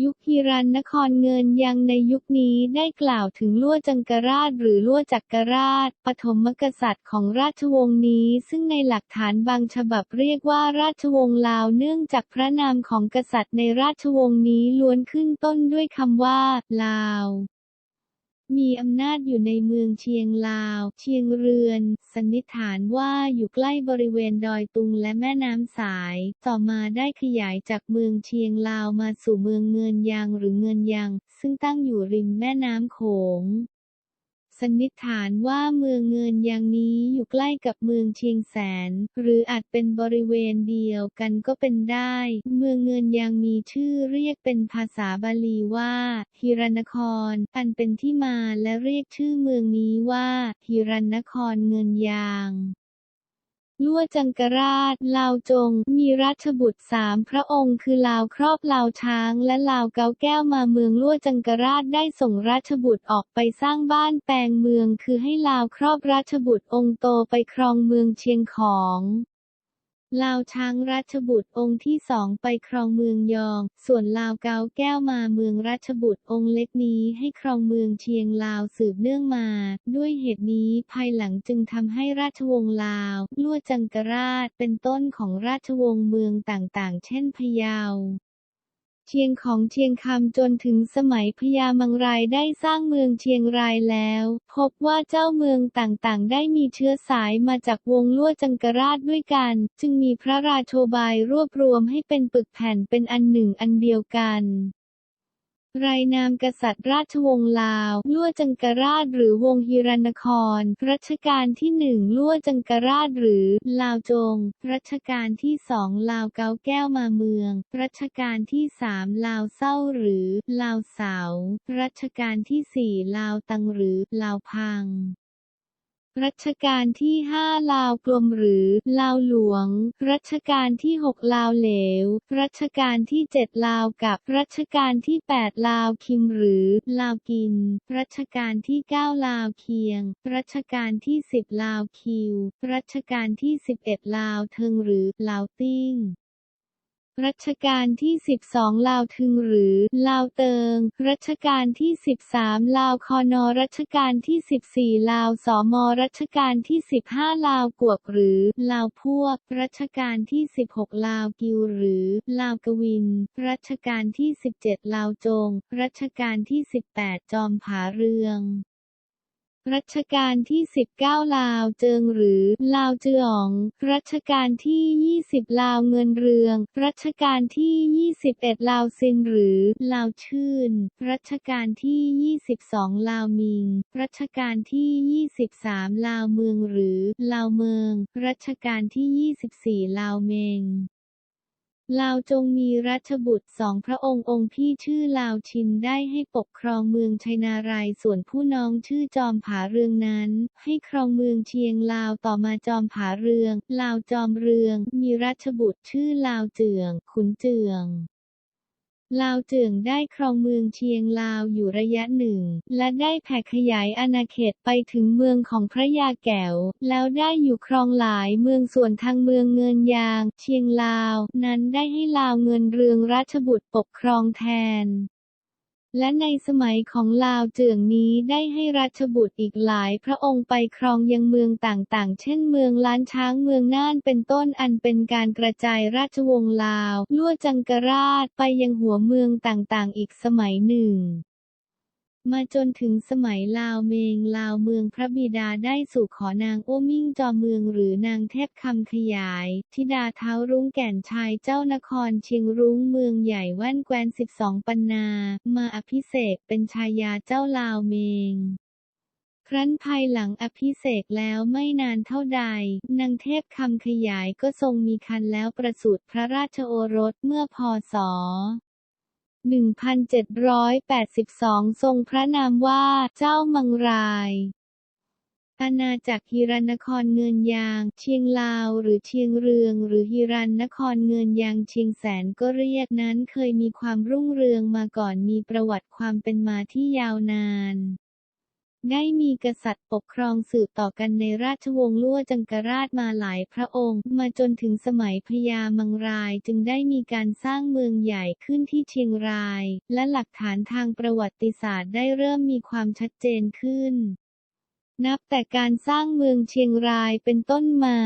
ยุคฮิรันนครเงินยังในยุคนี้ได้กล่าวถึงลั่วจังกราชหรือลั่วจักรราช ปฐมกษัตริย์ของราชวงศ์นี้ ซึ่งในหลักฐานบางฉบับเรียกว่าราชวงศ์ลาวเนื่องจากพระนามของกษัตริย์ในราชวงศ์นี้ล้วนขึ้นต้นด้วยคำว่า ลาว มีอำนาจอยู่ในเมืองเชียงลาว เชียงเรือน สันนิษฐานว่าอยู่ใกล้บริเวณดอยตุงและแม่น้ำสาย ต่อมาได้ขยายจากเมืองเชียงลาวมาสู่เมืองเงินยางหรือเงินยัง ซึ่งตั้งอยู่ริมแม่น้ำโขง สันนิษฐานว่าเมืองเงินยางนี้อยู่ใกล้กับเมืองเชียงแสน หรืออาจเป็นบริเวณเดียวกันก็เป็นได้ เมืองเงินยางมีชื่อเรียกเป็นภาษาบาลีว่าฮิรันคร อันเป็นที่มาและเรียกชื่อเมืองนี้ว่าฮิรันครเงินยาง ลั่วจังกราช ลาวจง มีราชบุตรสามพระองค์คือลาวครอบลาวช้าง และลาวเกาแก้วมาเมืองลั่วจังกราชได้ส่งราชบุตรออกไปสร้างบ้านแปลงเมืองคือให้ลาวครอบราชบุตรองค์โตไปครองเมืองเชียงของ ลาวช้างราชบุตรองค์ที่สองไปครองเมืองยอง ส่วนลาวเกาแก้วมาเมืองราชบุตรองค์เล็กนี้ให้ครองเมืองเชียงลาวสืบเนื่องมา ด้วยเหตุนี้ภายหลังจึงทำให้ราชวงศ์ลาวลั่วจังกราชเป็นต้นของราชวงศ์เมืองต่างๆ เช่นพะเยา ชียงของเชียงคำจนถึงสมัยพญามังรายได้สร้างเมืองเชียงรายแล้ว พบว่าเจ้าเมืองต่างๆ ได้มีเชื้อสายมาจากวงลั่วจังกราชด้วยกัน จึงมีพระราโชบายรวบรวมให้เป็นปึกแผ่นเป็นอันหนึ่งอันเดียวกัน รายนามกษัตริย์ราชวงศ์ลาว ลั่วจังกราชหรือวงฮิรันคร รัชกาลที่หนึ่งลั่วจังกราชหรือ ลาวจง รัชกาลที่สองลาวเกาแก้วมาเมือง รัชกาลที่สามลาวเศร้าหรือ ลาวเสา รัชกาลที่สี่ลาวตังหรือ ลาวพัง รัชกาลที่ 5 ลาวกลมหรือ ลาวหลวง รัชกาลที่ 6 ลาวเหลว รัชกาลที่ 7 ลาวกับ รัชกาลที่ 8 ลาวคิมหรือ ลาวกิน รัชกาลที่ 9 ลาวเคียง รัชกาลที่ 10 ลาวคิว รัชกาลที่ 11 ลาวเทิงหรือ ลาวติ้ง รัชกาลที่ 12 ลาวทึงหรือ ลาวเติง รัชกาลที่ 13 ลาวคอนอรัชกาลที่ 14 ลาวสอมอรัชกาลที่ 15 ลาวกวกหรือ ลาวพวก รัชกาลที่ 16 ลาวกิวหรือ ลาวกวิน รัชกาลที่ 17 ลาวจง รัชกาลที่ 18 จอมผาเรือง รัชกาลที่ 19 ลาวเจิงหรือ ลาวเจือง รัชกาลที่ 20 ลาวเงินเรือง รัชกาลที่ 21 ลาวซินหรือ ลาวชื่น รัชกาลที่ 22 ลาวมิง รัชกาลที่ 23 ลาวเมืองหรือ ลาวเมือง รัชกาลที่ 24 ลาวเมง ลาวจงมีรัชบุตรสองพระองค์องค์พี่ชื่อลาวชินได้ให้ปกครองเมืองชัยนารายส่วนผู้น้องชื่อจอมผาเรืองนั้น ให้ครองเมืองเชียงลาวต่อมาจอมผาเรือง ลาวจอมเรือง มีรัชบุตรชื่อลาวเจือง ขุนเจือง ลาวเจืองได้ครองเมืองเชียงลาวอยู่ระยะหนึ่ง และได้แผ่ขยายอาณาเขตไปถึงเมืองของพระยาแก้ว แล้วได้อยู่ครองหลายเมืองส่วนทางเมืองเงินยาง เชียงลาว นั้นได้ให้ลาวเงินเรืองราชบุตรปกครองแทน และในสมัยของลาวเจืองนี้ได้ให้ราชบุตรอีกหลายพระองค์ไปครองยังเมืองต่างๆ เช่นเมืองล้านช้างเมืองน่านเป็นต้นอันเป็นการกระจายราชวงศ์ลาว ลั่วจังกราชไปยังหัวเมืองต่างๆ อีกสมัยหนึ่ง มาจนถึงสมัยลาวเมงลาวเมืองพระบิดาได้สู่ขอนางโอ้มิ่งจอมเมืองหรือนางเทพคำขยาย ธิดาเท้ารุ้งแก่นชายเจ้านครเชียงรุ้งเมืองใหญ่แว่นแควนสิบสองปันนา มาอภิเษกเป็นชายาเจ้าลาวเมงครั้นภายหลังอภิเษกแล้วไม่นานเท่าใด นางเทพคำขยายก็ทรงมีคันแล้วประสูติพระราชโอรสเมื่อพศ 1782 ทรงพระนามว่า เจ้ามังรายอาณาจักรฮิรันนครเงินยาง เชียงลาว หรือเชียงเรือง หรือฮิรันนครเงินยางเชียงแสนก็เรียกนั้นเคยมีความรุ่งเรืองมาก่อนมีประวัติความเป็นมาที่ยาวนาน ได้มีกษัตริย์ปกครองสืบต่อกันในราชวงศ์ลั่วจังกราชมาหลายพระองค์ มาจนถึงสมัยพญามังรายจึงได้มีการสร้างเมืองใหญ่ขึ้นที่เชียงราย และหลักฐานทางประวัติศาสตร์ได้เริ่มมีความชัดเจนขึ้น นับแต่การสร้างเมืองเชียงรายเป็นต้นมา